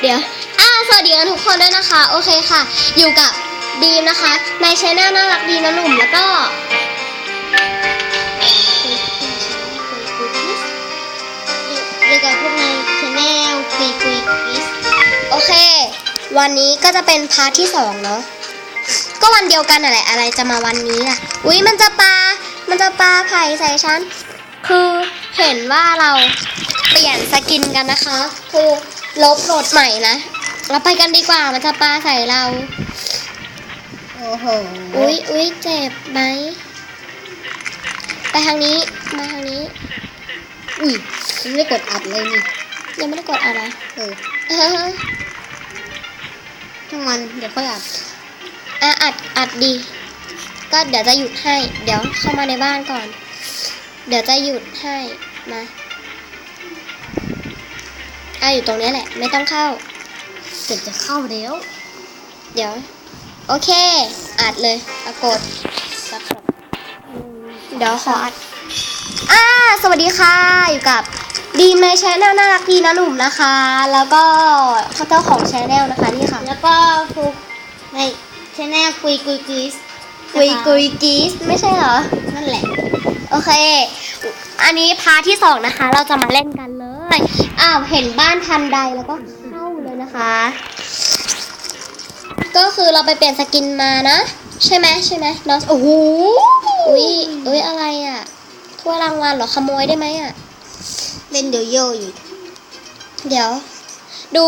เดี๋ยวอ้าวสวัสดีกันทุกคนด้วยนะคะ โอเคค่ะ อยู่กับดีมนะคะ ในช anel น่ารักดีนะหนุ่มแล้วก็อยู่กับพวกในช anel คุยคุยกิสโอเค วันนี้ก็จะเป็นพาร์ทที่สองเนาะก็วันเดียวกันน่ะแหละอะไรจะมาวันนี้ล่ะอุ๊ยมันจะปลา มันจะปลาไผ่ใส่ฉันคือเห็นว่าเราเปลี่ยนสกินกันนะคะคือ ลบโหลดใหม่นะ เราไปกันดีกว่ามันจะปาใส่เรา โอ้โหอุ๊ยอุ๊ยเจ็บไหม ไปทางนี้ มาทางนี้ อุ้ยฉันไม่ได้กดอัดเลยนี่ยังไม่ได้กดอะไรเออเออทั้งวันเดี๋ยวค่อยอัดอะอัดอัดดี ก็เดี๋ยวจะหยุดให้ เดี๋ยวเข้ามาในบ้านก่อน เดี๋ยวจะหยุดให้มา อะอยู่ตรงนี้แหละ ไม่ต้องเข้าเกือบจะเข้าแล้ว เดี๋ยว โอเค อัดเลยปรากฏเดี๋ยวขออัดอ่าสวัสดีค่ะ อยู่กับดีมในชแนลน่ารักดีนะหนุ่มนะคะ แล้วก็เจ้าของชแนลนะคะนี่ค่ะ แล้วก็ฟุกในชแนลคุยกุยกุยสกุยกุยกีสไม่ใช่เหรอ นั่นแหละ โอเค อันนี้พาร์ทที่สองนะคะ เราจะมาเล่นกัน เลยอ้าวเห็นบ้านทันใดแล้วก็เข้าเลยนะคะ ก็คือเราไปเปลี่ยนสกินมานะ ใช่ไหมใช่ไหมน้องโอ้โหอุ้ยอุ้ยอะไรอะถ้วยรางวัลเหรอขโมยได้ไหมอะเล่นโยโย่อยู่เดี๋ยว ดู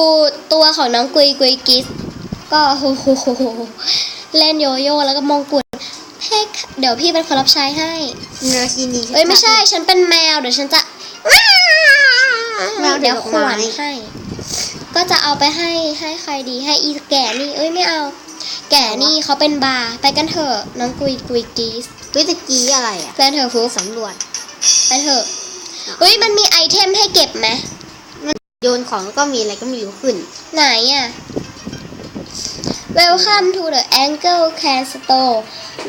ตัวของน้องกุยกุยกิสก็โอ้โหเล่นโยโย่แล้วก็มงกุฎเฮ้ยเดี๋ยวพี่เป็นคนรับใช้ให้เนื้อซีนีเอ้ยไม่ใช่ ฉันเป็นแมว เดี๋ยวฉันจะ แมวเดี๋ยวดอกขไม้วนให้ ก็จะเอาไปให้ให้ใครดีให้อีแก่นี่ เอ้ยไม่เอา แก่นี่เขาเป็นบาร์ไปกันเถอะน้องกุยกุยกีสเฮ้ยตะกี้อะไรอะไปเถอะฟุกสำรวจไปเถอะเฮ้ยมันมีไอเทมให้เก็บไหมโยนของแล้วก็มีอะไรก็ไม่รู้ขึ้น ไหนอะ Welcome to the Angle Can Store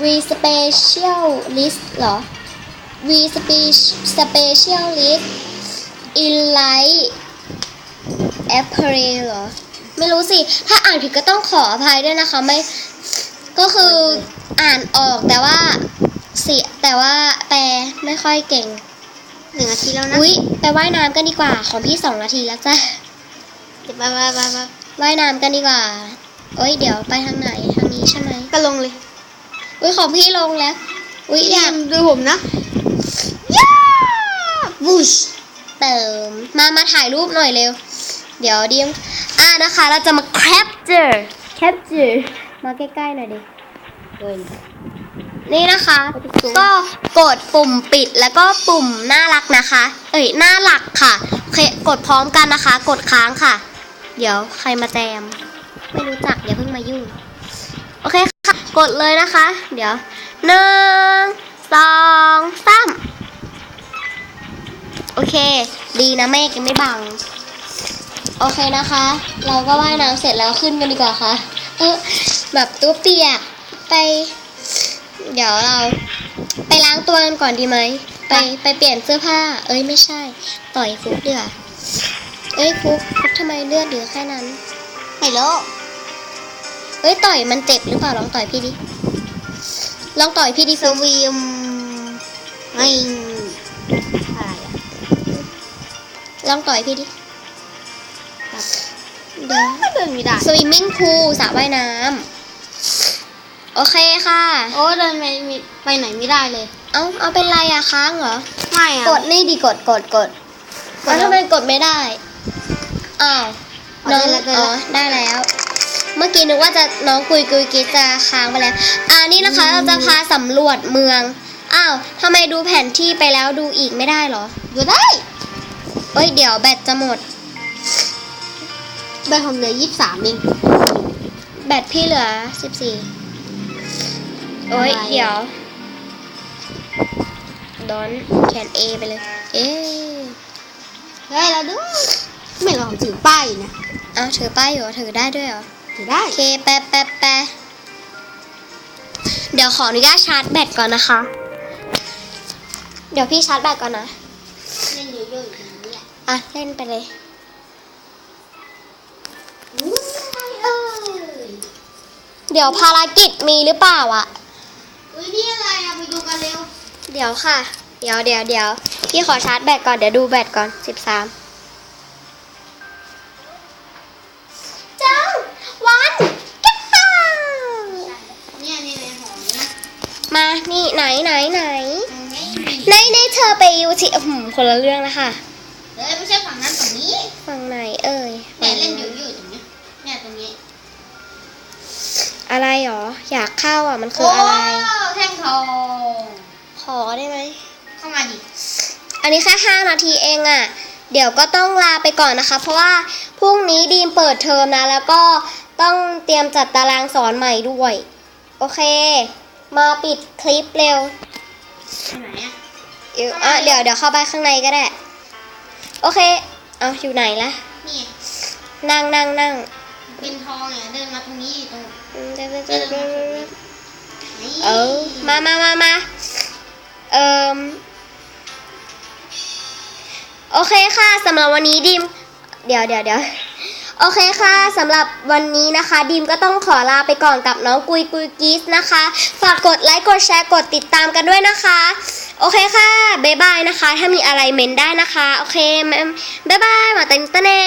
We Specialist เหรอ We Spe- Specialist in Light Apparel เหรอ ไม่รู้สิ ถ้าอ่านผิดก็ต้องขออภัยด้วยนะคะ ไม่ ก็คืออ่านออกแต่ว่าเสียแต่ว่าแปลไม่ค่อยเก่งหนึ่งนาทีแล้วนะ อุ๊ย ไปว่ายน้ำกันดีกว่า ของพี่สองนาทีแล้วจ้ะเดี๋ยวไปไปไปไปว่ายน้ำกันดีกว่าเอ้ย เดี๋ยวไปทางไหน ทางนี้ใช่ไหม ก็ลงเลย อุ้ยของพี่ลงแล้ว อุ้ยอยากดูผมนะ บูช เติม มามาถ่ายรูปหน่อยเร็ว เดี๋ยวดิมอ่านะคะ เราจะมา capture capture มาใกล้ๆหน่อยดิเกินนี่นะคะ ก็กดปุ่มปิดแล้วก็ปุ่มน่ารักนะคะ เอ้ยน่ารักค่ะเคกดพร้อมกันนะคะ กดค้างค่ะ เดี๋ยวใครมาแจม ไม่รู้จักอย่าเพิ่งมายุ่ง โอเคค่ะ กดเลยนะคะ เดี๋ยวหนึ่งสองสาม โอเค ดีนะเมฆยังไม่บัง โอเคนะคะ เราก็ว่ายน้ำเสร็จแล้วขึ้นกันดีกว่าค่ะ เออแบบตัวเปียกไป เดี๋ยวเรา ไปล้างตัวกันก่อนดีไหม ไปไปเปลี่ยนเสื้อผ้า เอ้ยไม่ใช่ ต่อยฟุกเดือเอ้ยฟุกฟุกทำไมเลือดเหลือแค่นั้นไม่รู้เอ้ยต่อยมันเจ็บหรือเปล่าลองต่อยพี่ดิ ลองต่อยพี่ดิสฟุกวีมไม่อะไรอะ ลองต่อยพี่ดิเดี๋ยวก็เดินไม่ได้สวิมมิ่งพูลสระว่ายน้ำโอเคค่ะ โอ้เดินไปไม่ไปไหนไม่ได้เลย เอาเอาเป็นไรอะค้างเหรอ ไม่อะกดนี่ดิกดกดกดกดแล้วแล้วทำไมกดไม่ได้ อ้าวอ๋อน้องได้แล้วอ๋อได้แล้ว เมื่อกี้นึกว่าจะน้องกุยกุยกิจจะค้างไปแล้ว อ่านี่นะคะเราจะพาสำรวจเมือง อ้าวทำไมดูแผนที่ไปแล้วดูอีกไม่ได้เหรออยู่ได้ เอ้ยเดี๋ยวแบตจะหมดใบผมเหลือยี่สิบสามเองแบตพี่เหลือสิบสี่โอ้ยอะไรเดี๋ยวดอนแขนเอไปเลย เอ๊ะเฮ้ยเราดูไม่เราถือป้ายอยู่นะอ้าวถือป้ายอยู่เหรอถือได้ด้วยเหรอถือได้โอเคแปะแปะแปะเดี๋ยวขออนุญาตชาร์จแบตก่อนนะคะ เดี๋ยวพี่ชาร์จแบตก่อนนะเล่นโยโย่ อยู่ตรงนี้แหละอะ เล่นไปเลยเดี๋ยวภารกิจมีหรือเปล่าอะอุ้ยนี่อะไรอะไปดูกันเร็ว เดี๋ยวค่ะ เดี๋ยวเดี๋ยวเดี๋ยวพี่ขอชาร์จแบตก่อน เดี๋ยวดูแบตก่อนสิบสามจังวันแก้วเนี่ยนี่ในหอมนะมา นี่ไหนไหนไหนมันไม่มีในในเธอไปยูทีหืมคนละเรื่องแล้วค่ะ อะไรหรอ อยากเข้าอะมันคืออะไรโแท่งทองขอได้ไหม เข้ามาดิอันนี้แค่5นาทีเองอะ่ะ เดี๋ยวก็ต้องลาไปก่อนนะคะ เพราะว่าพรุ่งนี้ดีมเปิดเทอมนะ แล้วก็ต้องเตรียมจัดตารางสอนใหม่ด้วย โอเค มาปิดคลิปเร็วไหนอะเดี๋ยวอะเดี๋ยวเดี๋ยวเข้าไปข้างในก็ได้ โอเค เอาอยู่ไหนละนี่นั่งนั่งนั่ง เป็นทองเนี่ยเดินมาตรงนี้ตรงเดี๋ยวเดี๋ยวเดี๋ยวเดี๋ยวเดี๋ยวนี่เออมามามามาเอ่มโอเคค่ะสำหรับวันนี้ดิม เดี๋ยวเดี๋ยวเดี๋ยวโอเคค่ะสำหรับวันนี้นะคะ ดิมก็ต้องขอลาไปก่อนกับน้องกุยกุยกีสนะคะ ฝากกดไลค์กดแชร์กดติดตามกันด้วยนะคะ โอเคค่ะบ๊ายบายนะคะ ถ้ามีอะไรเมนได้นะคะ โอเคบ๊ายบายหมาต็มตะเน่